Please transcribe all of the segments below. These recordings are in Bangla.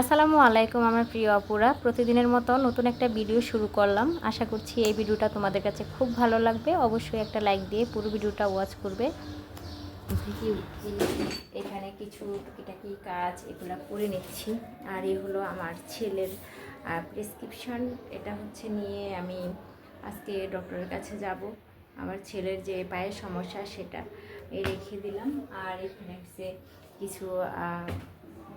আসসালামু আলাইকুম আমার প্রিয় অপুরা প্রতিদিনের মতো নতুন একটা ভিডিও শুরু করলাম। আশা করছি এই ভিডিওটা তোমাদের কাছে খুব ভালো লাগবে। অবশ্যই একটা লাইক দিয়ে পুরো ভিডিওটা ওয়াচ করবে। এখানে কিছু টুকিটাকি কাজ এগুলো করে নিচ্ছি। আর এ হলো আমার ছেলের প্রেসক্রিপশন এটা হচ্ছে নিয়ে আমি আজকে ডক্টরের কাছে যাব। আমার ছেলের যে পায়ের সমস্যা সেটা রেখে দিলাম। আর এখানে কিছু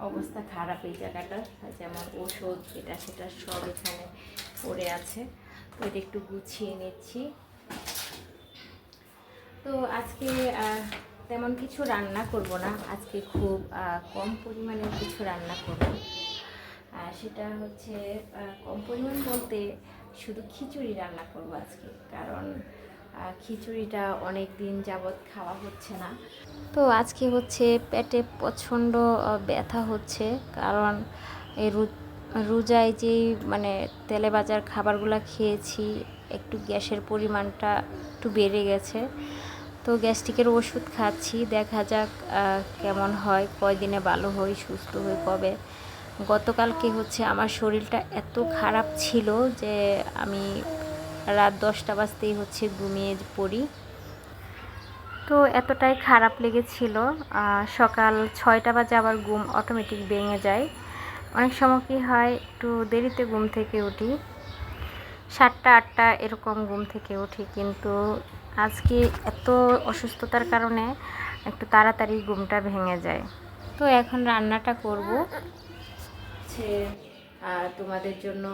অবস্থা খারাপ এই জায়গাটার যেমন ওষুধ, এটা সেটা সব এখানে পড়ে আছে। তো এটা একটু গুছিয়ে নিচ্ছি। তো আজকে তেমন কিছু রান্না করব না। আজকে খুব কম পরিমাণে কিছু রান্না করব। সেটা হচ্ছে কম পরিমাণ বলতে শুধু খিচুড়ি রান্না করব আজকে। কারণ খিচুড়িটা অনেক দিন যাবৎ খাওয়া হচ্ছে না। তো আজকে হচ্ছে পেটে প্রচণ্ড ব্যথা হচ্ছে কারণ এই রোজায় যেই মানে তেলে বাজার খাবারগুলো খেয়েছি, একটু গ্যাসের পরিমাণটা একটু বেড়ে গেছে। তো গ্যাস্ট্রিকের ওষুধ খাচ্ছি, দেখা যাক কেমন হয়, কয়দিনে ভালো হই সুস্থ হই কবে। গতকালকে হচ্ছে আমার শরীরটা এত খারাপ ছিল যে আমি রাত দশটা বাজতেই হচ্ছে ঘুমিয়ে পড়ি। তো এতটাই খারাপ লেগেছিল সকাল ছয়টা বাজে আবার ঘুম অটোমেটিক ভেঙে যায়। অনেক সময় কি হয় একটু দেরিতে ঘুম থেকে উঠি। সাতটা আটটা এরকম ঘুম থেকে উঠি কিন্তু আজকে এত অসুস্থতার কারণে একটু তাড়াতাড়ি ঘুমটা ভেঙে যায়। তো এখন রান্নাটা করব। তোমাদের জন্য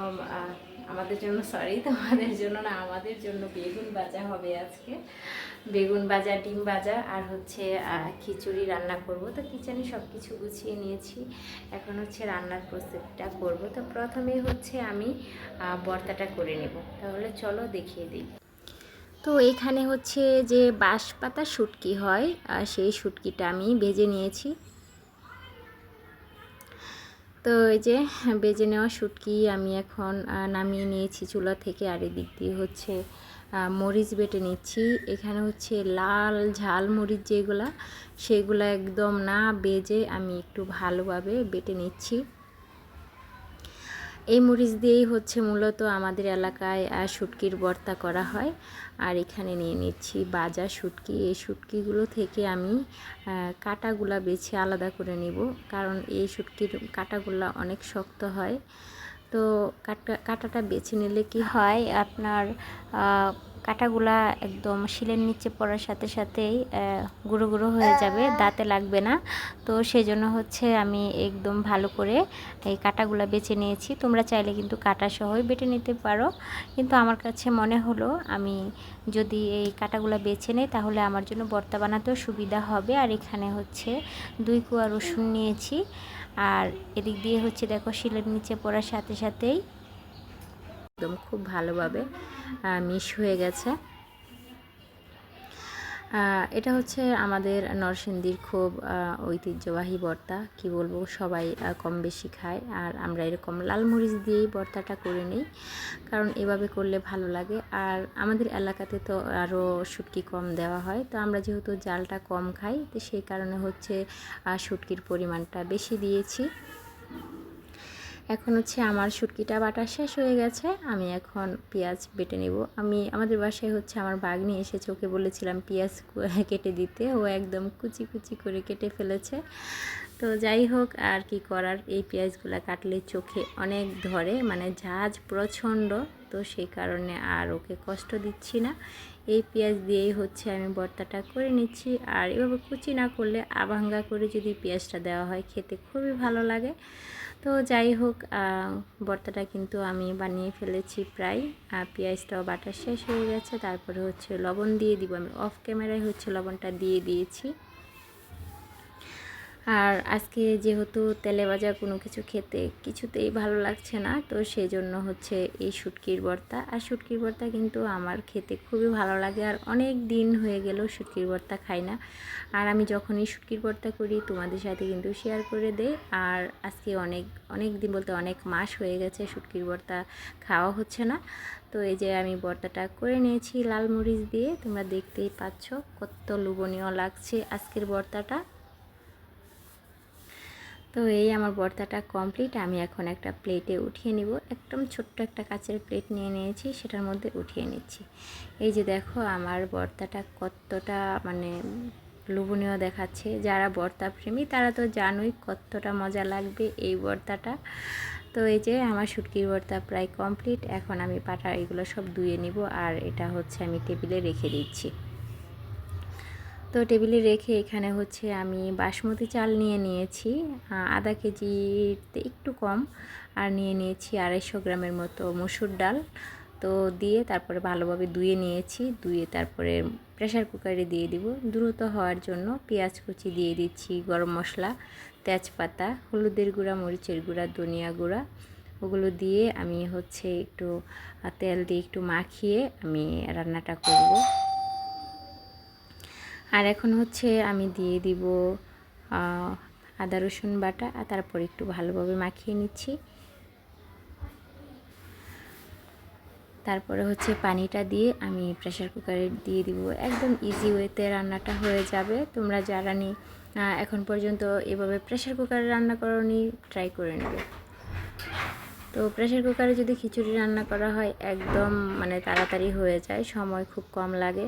আমাদের জন্য সরি তোমাদের জন্য না আমাদের জন্য বেগুন ভাজা হবে আজকে। বেগুন ভাজা ডিম ভাজা আর হচ্ছে খিচুড়ি রান্না করব। তো কিচেনে সব কিছু গুছিয়ে নিয়েছি। এখন হচ্ছে রান্নার প্রস্তুতিটা করব। তো প্রথমে হচ্ছে আমি আহ, ভর্তাটা করে নেব। তাহলে চলো দেখিয়ে দিই। তো এখানে হচ্ছে যে বাঁশপাতা শুটকি হয় সেই শুটকিটা আমি ভেজে নিয়েছি। তো এই যে বেজে নেওয়া শুটকি আমি এখন নামিয়ে নিয়েছি চুলা থেকে আর এদিক দিয়ে হচ্ছে মরিচ বেটে নিচ্ছি। এখানে হচ্ছে লাল ঝাল মরিচ যেগুলা, সেগুলো একদম না বেজে আমি একটু ভালোভাবে বেটে নিচ্ছি। এই মরিচ দিয়েই হচ্ছে মূলত আমাদের এলাকায় শুটকির ভর্তা করা হয়। আর এখানে নিয়ে নিচ্ছি বাজা শুটকি। এই শুটকিগুলো থেকে আমি কাটাগুলা বেছে আলাদা করে নিব। কারণ এই শুটকির কাটাগুলা অনেক শক্ত হয়। তো কাটা, কাটাটা বেছে নিলে কি হয়? আপনার কাঁটাগুলা একদম শিলের নিচে পড়ার সাথে সাথেই গুঁড়ো গুঁড়ো হয়ে যাবে, দাঁতে লাগবে না। তো সেই জন্য হচ্ছে আমি একদম ভালো করে এই কাঁটাগুলা বেছে নিয়েছি। তোমরা চাইলে কিন্তু কাঁটা সহই বেটে নিতে পারো। কিন্তু আমার কাছে মনে হলো আমি যদি এই কাঁটাগুলা বেছে নেই, তাহলে আমার জন্য বর্তা বানাতেও সুবিধা হবে। আর এখানে হচ্ছে দুই কোয়া রসুন নিয়েছি। আর এদিক দিয়ে হচ্ছে দেখো শিলের নিচে পড়ার সাথে সাথেই একদম খুব ভালোভাবে মিশ হয়ে গেছে। এটা হচ্ছে আমাদের নরসিংদীর খুব ঐতিহ্যবাহী ভর্তা কি বলব, সবাই কম বেশি খায়। আর আমরা এরকম লাল মরিচ দিয়েই ভর্তাটা করে নিই। কারণ এভাবে করলে ভালো লাগে। আর আমাদের এলাকাতে তো আরও শুটকি কম দেওয়া হয়। তো আমরা যেহেতু জালটা কম খাই, তো সেই কারণে হচ্ছে শুটকির পরিমাণটা বেশি দিয়েছি। এখন হচ্ছে আমার শুটকিটা বাটা শেষ হয়ে গেছে। আমি এখন পেঁয়াজ বেটে নেব। আমি, আমাদের বাসায় হচ্ছে আমার বাগনি এসেছে, ওকে বলেছিলাম পেঁয়াজ কেটে দিতে। ও একদম কুচি কুচি করে কেটে ফেলেছে। তো যাই হোক, আর কি করার? এই পেঁয়াজগুলো কাটলে চোখে অনেক ধরে মানে ঝাঁজ প্রচণ্ড। তো সেই কারণে আর ওকে কষ্ট দিচ্ছি না। এই পেঁয়াজ দিয়েই হচ্ছে আমি ভর্তাটা করে নিচ্ছি। আর এভাবে কুচি না করলে আভাঙ্গা করে যদি পেঁয়াজটা দেওয়া হয়, খেতে খুবই ভালো লাগে। তো যাই হোক ভর্তাটা কিন্তু আমি বানিয়ে ফেলেছি প্রায়। আর পেঁয়াজটাও বাটা শেষ হয়ে গেছে। তারপরে হচ্ছে লবণ দিয়ে দিব আমি। অফ ক্যামেরায় হচ্ছে লবণটা দিয়ে দিয়েছি। আর আজকে যেহেতু তেলে ভাজা কোনো কিছু খেতে কিছুতেই ভালো লাগছে না, তো সেই জন্য হচ্ছে এই শুটকির ভর্তা। আর শুটকির ভর্তা কিন্তু আমার খেতে খুবই ভালো লাগে আর অনেক দিন হয়ে গেল শুটকির ভর্তা খাই না। আর আমি যখনই শুটকির ভর্তা করি, তোমাদের সাথে কিন্তু শেয়ার করে দেই আর আজকে অনেক অনেক দিন বলতে অনেক মাস হয়ে গেছে শুটকির ভর্তা খাওয়া হচ্ছে না। তো এই যে আমি ভর্তাটা করে নিয়েছি লাল মরিচ দিয়ে, তোমরা দেখতেই পাচ্ছ কত লোভনীয় লাগছে আজকের ভর্তাটা। তো এই আমার ভর্তাটা কমপ্লিট আমি এখন একটা প্লেটে উঠিয়ে নিব। একদম ছোট্ট একটা কাচের প্লেট নিয়ে নিয়েছি, সেটার মধ্যে উঠিয়ে নিচ্ছি। এই যে দেখো, আমার ভর্তাটা কতটা মানে লোভনীয় দেখাচ্ছে। যারা ভর্তা প্রেমী, তারা তো জানোই কতটা মজা লাগবে এই ভর্তাটা তো এই যে আমার শুটকির ভর্তা প্রায় কমপ্লিট এখন আমি পাটা এগুলো সব ধুয়ে নিব, আর এটা হচ্ছে আমি টেবিলে রেখে দিচ্ছি। তো টেবিলে রেখে এখানে হচ্ছে আমি বাসমতি চাল নিয়ে নিয়েছি আধা কেজিতে একটু কম, আর নিয়ে নিয়েছি আড়াইশো গ্রামের মতো মসুর ডাল। তো দিয়ে তারপরে ভালোভাবে ধুয়ে নিয়েছি, ধুয়ে তারপরে প্রেশার কুকারে দিয়ে দিব। দ্রুত হওয়ার জন্য পেঁয়াজ কুচি দিয়ে দিচ্ছি, গরম মশলা, তেজপাতা, হলুদের গুঁড়া, মরিচের গুঁড়া, ধনিয়া গুঁড়া, ওগুলো দিয়ে আমি হচ্ছে একটু তেল দিয়ে একটু মাখিয়ে আমি রান্নাটা করব। আর এখন হচ্ছে আমি দিয়ে দিব আদা, রসুন বাটা, আর তারপর একটু ভালোভাবে মাখিয়ে নিচ্ছি। তারপরে হচ্ছে পানিটা দিয়ে আমি প্রেশার কুকারে দিয়ে দিব। একদম ইজি ওয়েতে রান্নাটা হয়ে যাবে। তোমরা যারা নি এখন পর্যন্ত এভাবে প্রেশার কুকারে রান্না করনি ট্রাই করে নেবে। তো প্রেশার কুকারে যদি খিচুড়ি রান্না করা হয়, একদম মানে তাড়াতাড়ি হয়ে যায়, সময় খুব কম লাগে।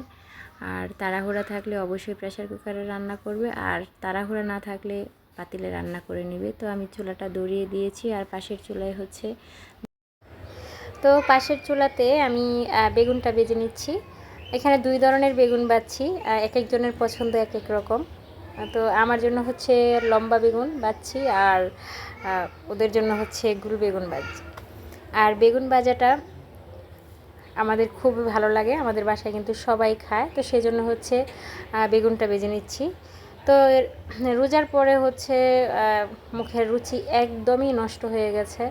আর তাড়াহুড়া থাকলে অবশ্যই প্রেশার কুকারে রান্না করবে, আর তাড়াহুড়া না থাকলে পাতিলে রান্না করে নেবে। তো আমি চুলাটা দড়িয়ে দিয়েছি, আর পাশের চুলায় হচ্ছে তো পাশের চুলাতে আমি বেগুনটা বেজে নিচ্ছি। এখানে দুই ধরনের বেগুন বাচ্ছি এক একজনের পছন্দ এক এক রকম। তো আমার জন্য হচ্ছে লম্বা বেগুন বাচ্ছি, আর ওদের জন্য হচ্ছে গুল বেগুন বাজছি আর বেগুন বাজাটা আমাদের খুব ভালো লাগে আমাদের বাসায় কিন্তু সবাই খায়। তো সেই জন্য হচ্ছে বেগুনটা বেজে নিচ্ছি। তো রোজার পরে হচ্ছে মুখের রুচি একদমই নষ্ট হয়ে গেছে।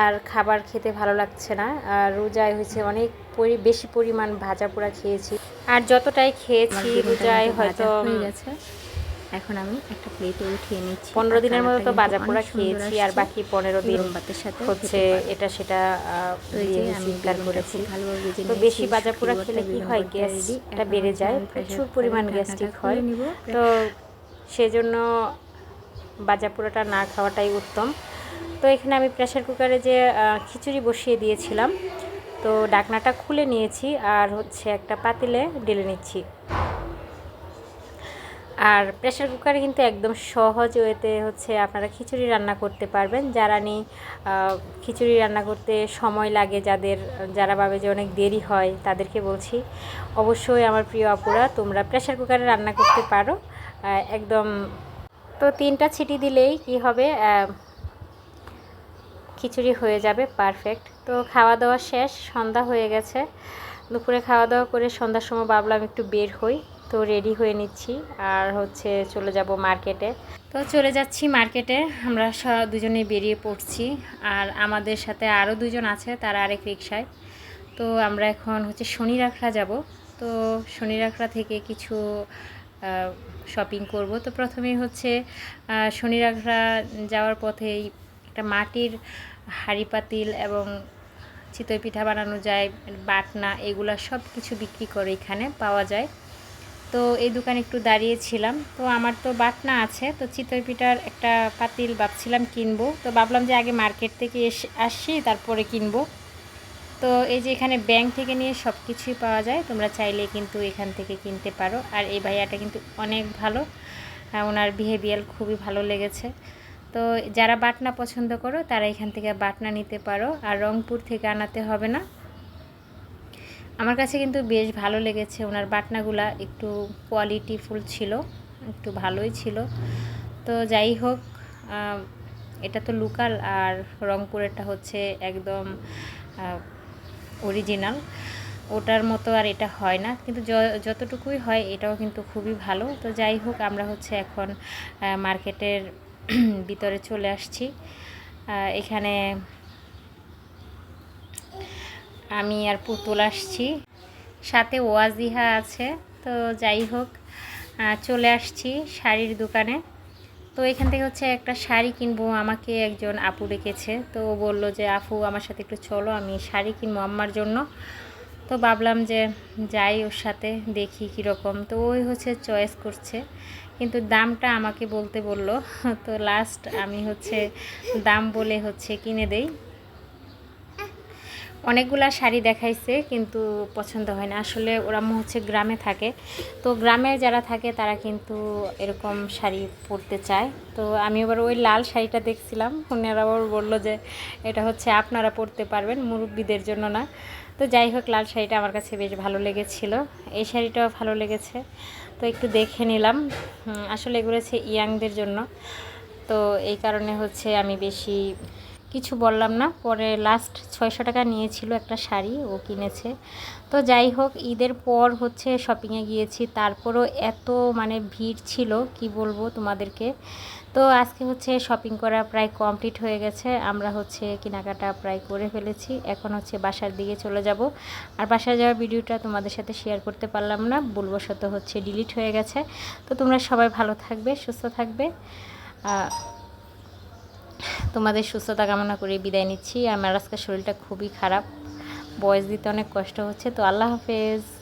আর খাবার খেতে ভালো লাগছে না। আর রোজায় হয়েছে অনেক পরি বেশি পরিমাণ ভাজা পোড়া খেয়েছি। আর যতটাই খেয়েছি রোজায় হয়তো হয়ে গেছে। এখন আমি একটা প্লেটে উঠিয়ে নিচ্ছি। পনেরো দিনের মতো তো বাজা পোড়া খেয়েছি আর বাকি পনেরো দিন ভাতের সাথে হচ্ছে এটা সেটা করেছি। তো বেশি বাজা পোড়া খেলে কি হয় গ্যাস এটা বেড়ে যায়? প্রচুর পরিমাণ গ্যাস্ট্রিক হয়। তো সেজন্য বাজা পোড়াটা না খাওয়াটাই উত্তম। তো এখানে আমি প্রেশার কুকারে যে খিচুড়ি বসিয়ে দিয়েছিলাম। তো ডাকনাটা খুলে নিয়েছি আর হচ্ছে একটা পাতিলে ঢেলে নিচ্ছি। আর প্রেশার কুকারে কিন্তু একদম সহজ ওয়েতে হচ্ছে আপনারা খিচুড়ি রান্না করতে পারবেন। যারা নি খিচুড়ি রান্না করতে সময় লাগে যাদের, যারা ভাবে যে অনেক দেরি হয় তাদেরকে বলছি, অবশ্যই আমার প্রিয় আপুরা, তোমরা প্রেশার কুকারে রান্না করতে পারো। একদম, তো তিনটা ছিটি দিলেই কি হবে খিচুড়ি হয়ে যাবে পারফেক্ট তো খাওয়া দাওয়া শেষ, সন্ধ্যা হয়ে গেছে। দুপুরে খাওয়া দাওয়া করে সন্ধ্যার সময় ভাবলাম একটু বের হই। তো রেডি হয়ে নিচ্ছি। আর হচ্ছে চলে যাব মার্কেটে তো চলে যাচ্ছি মার্কেটে আমরা দুজনে বেরিয়ে পড়ছি। আর আমাদের সাথে আরও দুজন আছে, তারা আরেক রিক্সায় তো আমরা এখন হচ্ছে শনি রাখড়া যাব। তো শনি রাখড়া থেকে কিছু শপিং করব। তো প্রথমেই হচ্ছে শনি রাখড়া যাওয়ার পথেই একটা মাটির হাড়ি পাতিল এবং চিতই পিঠা বানানো যায়, বাটনা, এগুলো সব কিছু বিক্রি করে এখানে পাওয়া যায়। তো এই দোকানে একটু দাঁড়িয়েছিলাম তো আমার তো বাটনা আছে, তো চিতই পিঠার একটা পাতিল ভাবছিলাম কিনবো। তো ভাবলাম যে আগে মার্কেট থেকে এসে আসছি তারপরে কিনবো। তো এই যে এখানে ব্যাংক থেকে নিয়ে সব কিছুই পাওয়া যায়, তোমরা চাইলে কিন্তু এখান থেকে কিনতে পারো। আর এই ভাইয়াটা কিন্তু অনেক ভালো ওনার বিহেভিয়ার খুবই ভালো লেগেছে। তো যারা বাটনা পছন্দ করো, তারা এখান থেকে বাটনা নিতে পারো। আর রংপুর থেকে আনাতে হবে না। আমার কাছে কিন্তু বেশ ভালো লেগেছে। ওনার বাটনাগুলা একটু কোয়ালিটিফুল ছিল, একটু ভালোই ছিল। তো যাই হোক এটা তো লোকাল আর রংপুরেরটা হচ্ছে একদম অরিজিনাল ওটার মতো আর এটা হয় না। কিন্তু যতটুকুই হয়, এটাও কিন্তু খুবই ভালো। তো যাই হোক, আমরা হচ্ছে এখন মার্কেটের ভিতরে চলে আসছি। এখানে আমি আর পুতুল আসছি। সাথে ওয়াজিহা আছে। তো যাই হোক চলে আসছি শাড়ির দোকানে। তো এখান থেকে হচ্ছে একটা শাড়ি কিনবো আমাকে একজন আপু ডেকেছে। তো ও বলল যে, আপু, আমার সাথে একটু চলো, আমি শাড়ি কিনবো আম্মার জন্য। তো ভাবলাম যে, যাই ওর সাথে দেখি কীরকম। তো ওই হচ্ছে চয়েস করছে। কিন্তু দামটা আমাকে বলতে বলল। তো লাস্ট আমি হচ্ছে দাম বলে হচ্ছে কিনে দেই। অনেকগুলা শাড়ি দেখাইছে, কিন্তু পছন্দ হয় না। আসলে ওরা হচ্ছে গ্রামে থাকে। তো গ্রামে যারা থাকে, তারা কিন্তু এরকম শাড়ি পরতে চায়। তো আমি এবার ওই লাল শাড়িটা দেখছিলাম। ওনারা আবার বলল যে, এটা হচ্ছে আপনারা পরতে পারবেন, মুরব্বীদের জন্য না। তো যাই হোক, লাল শাড়িটা আমার কাছে বেশ ভালো লেগেছিল। এই শাড়িটাও ভালো লেগেছে। তো একটু দেখে নিলাম। আসলে এগুলো হচ্ছে ইয়াংদের জন্য। তো এই কারণে হচ্ছে আমি বেশি কিছু বললাম না। পরে লাস্ট ছয়শো টাকা নিয়েছিল একটা শাড়ি, ও কিনেছে। তো যাই হোক, ঈদের পর হচ্ছে শপিংয়ে গিয়েছি। তারপরও এত মানে ভিড় ছিল, কি বলব তোমাদেরকে। তো আজকে হচ্ছে শপিং করা প্রায় কমপ্লিট হয়ে গেছে। আমরা হচ্ছে কেনাকাটা প্রায় করে ফেলেছি। এখন হচ্ছে বাসার দিকে চলে যাব। আর বাসায় যাওয়ার ভিডিওটা তোমাদের সাথে শেয়ার করতে পারলাম না। ভুলবশত হচ্ছে ডিলিট হয়ে গেছে। তো তোমরা সবাই ভালো থাকবে, সুস্থ থাকবে। তোমাদের সুস্থতা কামনা করে বিদায় নিচ্ছি। আমার আজকে শরীরটা খুবই খারাপ। বয়স দিতে অনেক কষ্ট হচ্ছে। তো আল্লাহ হাফেজ।